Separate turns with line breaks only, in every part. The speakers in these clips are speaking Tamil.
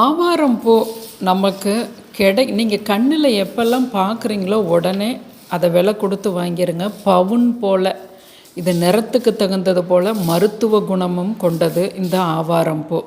ஆவாரம் பூ நமக்கு கிடை நீங்கள் கண்ணில் எப்பெல்லாம் பார்க்குறீங்களோ உடனே அதை விலை கொடுத்து வாங்கிடுங்க பவுன் போல். இது நிறத்துக்கு தகுந்தது போல் மருத்துவ குணமும் கொண்டது இந்த ஆவாரம் பூ.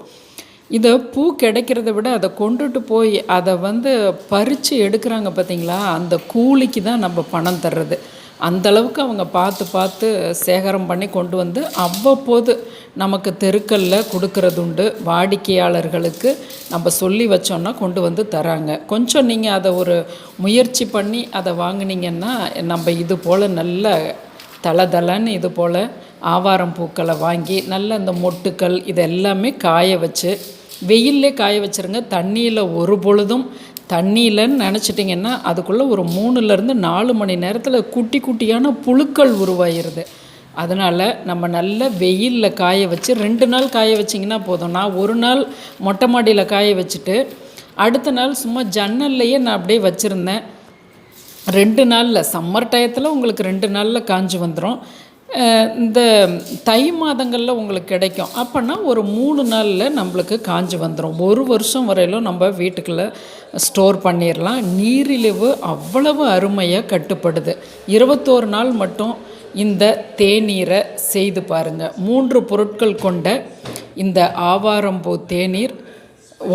இதை பூ கிடைக்கிறத விட அதை கொண்டுட்டு போய் அதை வந்து பறித்து எடுக்கிறாங்க பார்த்தீங்களா அந்த கூலிக்கு தான் நம்ம பணம் தர்றது. அந்த அளவுக்கு அவங்க பார்த்து பார்த்து சேகரம் பண்ணி கொண்டு வந்து அவ்வப்போது நமக்கு தெருக்களில் கொடுக்கறதுண்டு வாடிக்கையாளர்களுக்கு நம்ம சொல்லி வச்சோன்னா கொண்டு வந்து தராங்க. கொஞ்சம் நீங்கள் அதை ஒரு முயற்சி பண்ணி அதை வாங்குனீங்கன்னா நம்ம இது போல் நல்ல தளதளன்னு இது போல் ஆவாரம் பூக்களை வாங்கி நல்ல இந்த மொட்டுக்கள் இது எல்லாமே காய வச்சு வெயிலே காய வச்சுருங்க. தண்ணியில் ஒரு பொழுதும் தண்ணியிலன்னு நினச்சிட்டிங்கன்னா அதுக்குள்ளே ஒரு மூணுலேருந்து நாலு மணி நேரத்தில் குட்டி குட்டியான புழுக்கள் உருவாயிருது. அதனால் நம்ம நல்ல வெயிலில் காய வச்சு ரெண்டு நாள் காய வச்சிங்கன்னா போதும். நான் ஒரு நாள் மொட்டை மாடியில் காய வச்சுட்டு அடுத்த நாள் சும்மா ஜன்னல்லையே நான் அப்படியே வச்சுருந்தேன். ரெண்டு நாளில் சம்மர் டயத்தில் உங்களுக்கு ரெண்டு நாளில் காஞ்சி வந்துடும் இந்த தை மாதங்களில் உங்களுக்கு கிடைக்கும். அப்போன்னா ஒரு மூணு நாளில் நம்மளுக்கு காஞ்சி வந்துடும் ஒரு வருஷம் வரையிலும் நம்ம வீட்டுக்குள்ளே ஸ்டோர் பண்ணிடலாம் நீரிழிவு அவ்வளவு அருமையாக கட்டுப்படுது. இருபத்தோரு நாள் மட்டும் இந்த தேநீரை செய்து பாருங்கள் மூன்று பொருட்கள் கொண்ட இந்த ஆவாரம்பூ தேநீர்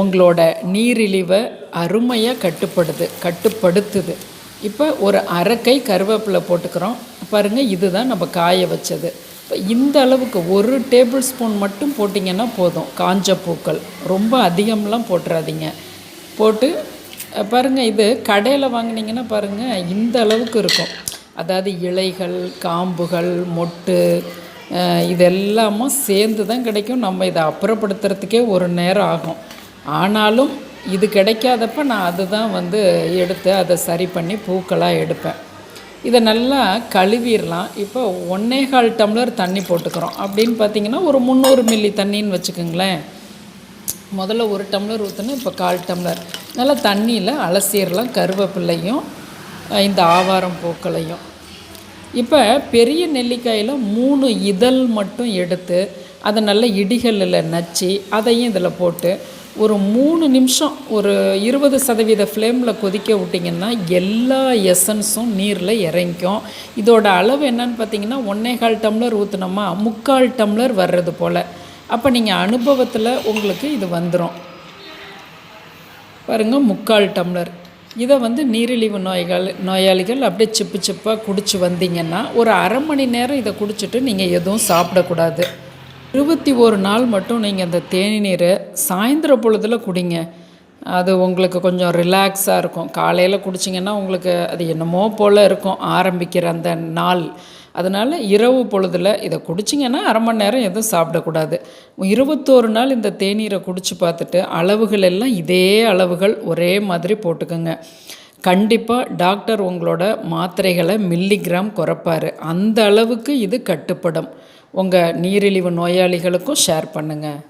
உங்களோட நீரிழிவை அருமையாக கட்டுப்படுது கட்டுப்படுத்துது. இப்போ ஒரு அரைக்கை கருவேப்பிலை போட்டுக்கிறோம். பாருங்கள் இதுதான் நம்ம காய வச்சது. இப்போ இந்த அளவுக்கு ஒரு டேபிள் ஸ்பூன் மட்டும் போட்டிங்கன்னா போதும். காஞ்ச பூக்கள். ரொம்ப அதிகம்லாம் போட்டுறாதீங்க. போட்டு பாருங்கள் இது கடையில் வாங்கினீங்கன்னா பாருங்கள் இந்த அளவுக்கு இருக்கும். அதாவது இலைகள் காம்புகள் மொட்டு இதெல்லாமும் சேர்ந்து தான் கிடைக்கும். நம்ம இதை அப்புறப்படுத்துறதுக்கே ஒரு நேரம் ஆகும். ஆனாலும் இது கிடைக்காதப்ப நான் அதுதான் வந்து எடுத்து அதை சரி பண்ணி பூக்களாக எடுப்பேன். இதை நல்லா கழுவிடலாம். இப்போ ஒன்றே கால் டம்ளர் தண்ணி போட்டுக்கிறோம். அப்படின்னு பார்த்தீங்கன்னா ஒரு முந்நூறு மில்லி தண்ணின்னு வச்சுக்கோங்களேன். முதல்ல ஒரு டம்ளர் ஊற்றணும் இப்போ கால் டம்ளர். நல்லா தண்ணியில் அலசிடலாம் கருவேப்பிள்ளையும் இந்த ஆவாரம் பூக்களையும். இப்போ பெரிய நெல்லிக்காயில் மூணு இதழ் மட்டும் எடுத்து அதை நல்ல இடிகளில் நச்சு அதையும் இதில் போட்டு ஒரு மூணு நிமிஷம் ஒரு இருபது சதவீத ஃப்ளேமில் கொதிக்க விட்டிங்கன்னா எல்லா எசன்ஸும் நீரில் இறங்கிக்கும். இதோட அளவு என்னன்னு பார்த்தீங்கன்னா ஒன்றே கால் டம்ளர் ஊற்றுனோமா முக்கால் டம்ளர் வர்றது போல். அப்போ நீங்கள் அனுபவத்தில் உங்களுக்கு இது வந்துடும் பாருங்கள் முக்கால் டம்ளர். இதை வந்து நீரிழிவு நோய்கள் நோயாளிகள் அப்படியே சிப்பு சிப்பாக குடிச்சு வந்தீங்கன்னா ஒரு அரை மணி நேரம் இதை குடிச்சிட்டு நீங்கள் எதுவும் சாப்பிடக்கூடாது. இருபத்தி ஒரு நாள் மட்டும் நீங்கள் அந்த தேநீரை சாயந்தர பொழுதில் குடிங்க. அது உங்களுக்கு கொஞ்சம் ரிலாக்ஸாக இருக்கும். காலையில் குடிச்சிங்கன்னா உங்களுக்கு அது என்னமோ போல் இருக்கும் ஆரம்பிக்கிற அந்த நாள். அதனால் இரவு பொழுதில் இதை குடிச்சிங்கன்னா அரை மணி நேரம் எதுவும் சாப்பிடக்கூடாது. இருபத்தோரு நாள் இந்த தேநீரை குடித்து பார்த்துட்டு அளவுகள் எல்லாம் இதே அளவுகள் ஒரே மாதிரி போட்டுக்கோங்க. கண்டிப்பாக டாக்டர் உங்களோட மாத்திரைகளை மில்லிகிராம் குறைப்பார். அந்த அளவுக்கு இது கட்டுப்படும். உங்கள் நீரிழிவு நோயாளிகளுக்கும் ஷேர் பண்ணுங்கள்